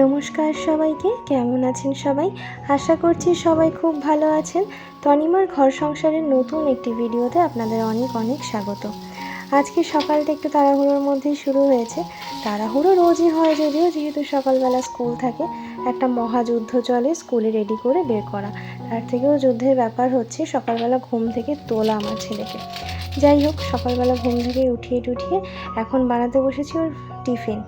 নমস্কার সবাইকে, কেমন আছেন সবাই? আশা করছি সবাই খুব ভালো আছেন। তনিমার ঘর সংসারের নতুন একটি ভিডিওতে আপনাদের অনেক অনেক স্বাগত। আজকে সকালটা একটু তাড়াহুড়োর মধ্যেই শুরু হয়েছে। তাড়াহুড়ো রোজই হয় যদিও, যেহেতু সকালবেলা স্কুল থাকে, একটা মহাযুদ্ধ চলে স্কুলে রেডি করে বের করা। তার থেকেও যুদ্ধের ব্যাপার হচ্ছে, সকালবেলা ঘুম থেকে তোলা আমার ছেলেকে। যাই হোক, সকালবেলা ঘুম থেকে উঠিয়ে টুঠিয়ে এখন বানাতে বসেছি ওর টিফিন।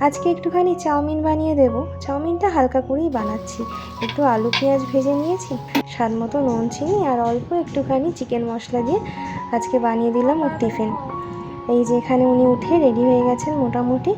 আজকে একটুখানি চাউমিন বানিয়ে দেব। চাউমিনটা হালকা করেই বানাচ্ছি। একটু আলু, পেঁয়াজ ভেজে নিয়েছি, স্বাদ মতো নুন, চিনি আর অল্প একটুখানি চিকেন মশলা দিয়ে আজকে বানিয়ে দিলাম ওর টিফিন। এই যে এখানে উনি উঠে রেডি হয়ে গেছেন মোটামুটি।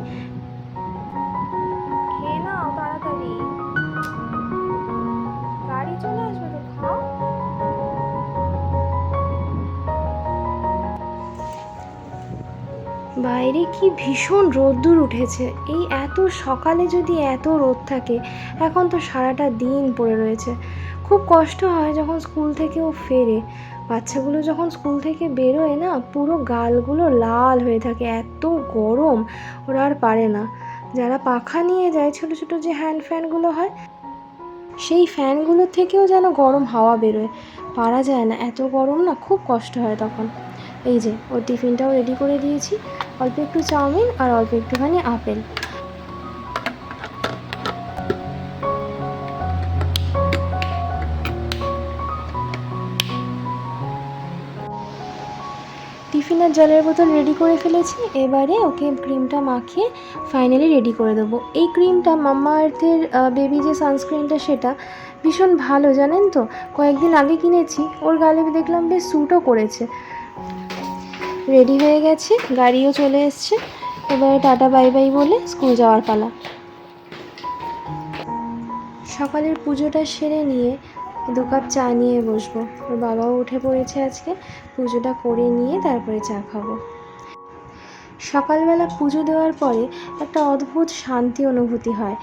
বাইরে কি ভীষণ রোদ্দুর উঠেছে। এই এত সকালে যদি এত রোদ থাকে, এখন তো সারাটা দিন পড়ে রয়েছে। খুব কষ্ট হয় যখন স্কুল থেকে ও ফেরে। বাচ্চাগুলো যখন স্কুল থেকে বেরোয় না, পুরো গালগুলো লাল হয়ে থাকে, এত গরম, ওরা আর পারে না। যারা পাখা নিয়ে যায় ছোট ছোট যে হ্যান্ড ফ্যানগুলো হয়, সেই ফ্যানগুলো থেকেও যেন গরম হাওয়া বেরোয়। পারা যায় না, এত গরম না, খুব কষ্ট হয় তখন। এই যে, ওর টিফিনটাও রেডি করে দিয়েছি। অল্প একটু চাউমিন আর অল্প একটুখানি আপেল। টিফিনের জলের বোতল রেডি করে ফেলেছি। এবারে ওকে ক্রিমটা মাখিয়ে ফাইনালি রেডি করে দেবো। এই ক্রিমটা মাম্মা আর্থের বেবি যে সানস্ক্রিনটা সেটা ভীষণ ভালো, জানেন তো? কয়েকদিন আগে কিনেছি, ওর গালে দেখলাম বেশ স্যুটও করেছে। রেডি হয়ে গেছে, গাড়িও চলে এসছে। এবারে টাটা, বাই বাই বলে স্কুল যাওয়ার পালা। সকালের পুজোটা সেরে নিয়ে দু কাপ চা নিয়ে বসবো। ওর বাবাও উঠে পড়েছে আজকে। পুজোটা করে নিয়ে তারপরে চা খাব। সকালবেলা পুজো দেওয়ার পরে একটা অদ্ভুত শান্তি অনুভূতি হয়।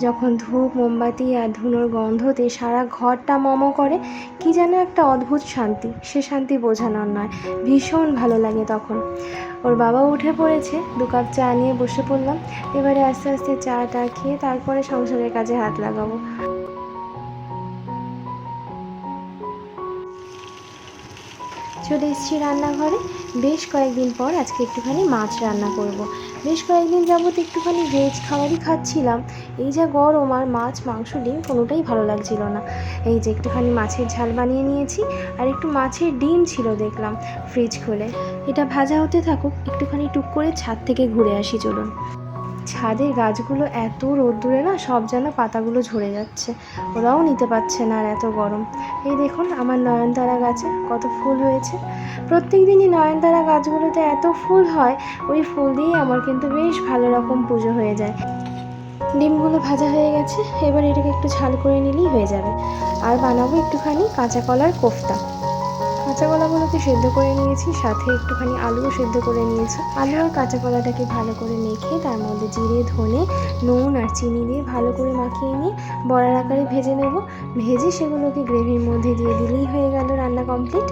যখন ধূপ, মোমবাতি আর ধুনোর গন্ধতে সারা ঘরটা মম করে, কি যেন একটা অদ্ভুত শান্তি। সে শান্তি বোঝানোর নয়, ভীষণ ভালো লাগে তখন। ওর বাবা উঠে পড়েছে, দু কাপ চা নিয়ে বসে পড়লাম। এবারে আস্তে আস্তে চা টা খেয়ে তারপরে সংসারের কাজে হাত লাগাবো। চলে এসেছি রান্নাঘরে। বেশ কয়েকদিন পর আজকে একটুখানি মাছ রান্না করব। বেশ কয়েকদিন যাবত একটুখানি ভেজ খাবারই খাচ্ছিলাম। এই যা গরম আর মাছ, মাংস ডিম কোনোটাই ভালো লাগছিল না। এই যে একটুখানি মাছের ঝাল বানিয়ে নিয়েছি আর একটু মাছের ডিম ছিল দেখলাম ফ্রিজ খুলে। এটা ভাজা হতে থাকুক, একটুখানি টুক করে ছাদ থেকে ঘুরে আসি, চলুন। ছাদের গাছগুলো এত রোদ্দুরে না, সব যেন পাতাগুলো ঝরে যাচ্ছে। ওরাও নিতে পারছে না আর এত গরম। এই দেখুন আমার নয়নতারা গাছে কত ফুল হয়েছে। প্রত্যেক দিনই নয়নতারা গাছগুলোতে এত ফুল হয়, ওই ফুল দিয়েই আমার কিন্তু বেশ ভালো রকম পুজো হয়ে যায়। ডিমগুলো ভাজা হয়ে গেছে, এবার এটাকে একটু ঝাল করে নিলেই হয়ে যাবে। আর বানাবো একটুখানি কাঁচা কলার কোফতা। কাঁচা কলাগুলোকে সেদ্ধ করে নিয়েছি, সাথে একটুখানি আলুও সেদ্ধ করে নিয়েছি। আলু আর কাঁচা কলাটাকে ভালো করে মেখে, তার মধ্যে জিরে, ধনে, নুন আর চিনি দিয়ে ভালো করে মাখিয়ে নিয়ে বড়ার আকারে ভেজে নেব। ভেজে সেগুলোকে গ্রেভির মধ্যে দিয়ে দিলেই হয়ে গেল রান্না কমপ্লিট।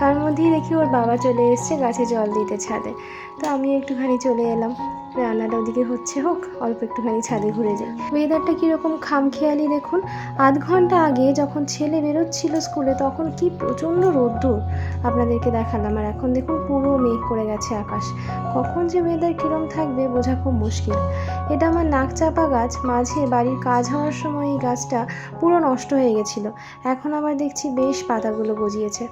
তার মধ্যেই দেখি ওর বাবা চলে এসছে গাছে জল দিতে ছাদে। তো আমি একটুখানি চলে এলাম। রান্নাটা ওদিকে হচ্ছে হোক, অল্প একটুখানি ছাদে ঘুরে যাই। ওয়েদারটা কীরকম খামখেয়ালি দেখুন। আধ ঘণ্টা আগে যখন ছেলে বেরোচ্ছিল স্কুলে, তখন কি প্রচণ্ড রোদ্দুর। আপনাদেরকে দেখালাম। আর এখন দেখুন পুরো মেঘ করে গেছে আকাশ। কখন যে মেয়েদের কীরকম থাকবে বোঝা খুব মুশকিল। এটা আমার নাকচাপা গাছ, মাঝে বাড়ির কাজ হওয়ার সময় এই গাছটা পুরো নষ্ট হয়ে গেছিল। এখন আবার দেখছি বেশ পাতাগুলো গজিয়েছে।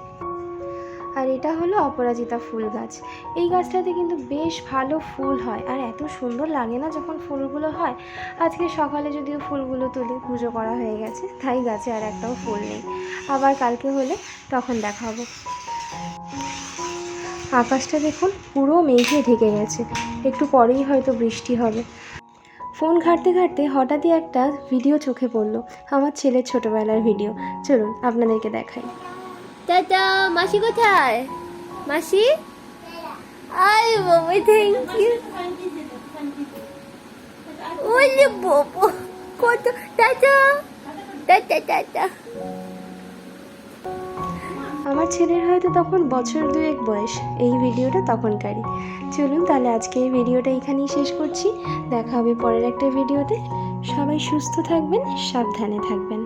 আর এটা হলো অপরাজিতা ফুল গাছ। এই গাছটাতে কিন্তু বেশ ভালো ফুল হয় আর এত সুন্দর লাগে না যখন ফুলগুলো হয়। আজকে সকালে যদিও ফুলগুলো তুলে পুজো করা হয়ে গেছে, তাই গাছে আর একটাও ফুল নেই। আবার কালকে হলে তখন দেখাবো। আকাশটা দেখুন পুরো মেঘে ঢেকে গেছে, একটু পরেই হয়তো বৃষ্টি হবে। ফোন ঘাঁটতে ঘাঁটতে হঠাৎই একটা ভিডিও চোখে পড়ল, আমার ছেলের ছোটোবেলার ভিডিও। চলুন আপনাদেরকে দেখাই। টাটা মাসি কোথায় মাসি আই বাবা থ্যাংক ইউ ওলে বাবা কত টাটা টাটা টাটা আমার ছেলের হয়তো তখন বছর দুয়েক বয়স। এই ভিডিওটা তখনকারই। চলুন তাহলে আজকে এই ভিডিওটা এখানেই শেষ করছি। দেখা হবে পরের একটা ভিডিওতে। সবাই সুস্থ থাকবেন, সাবধানে থাকবেন।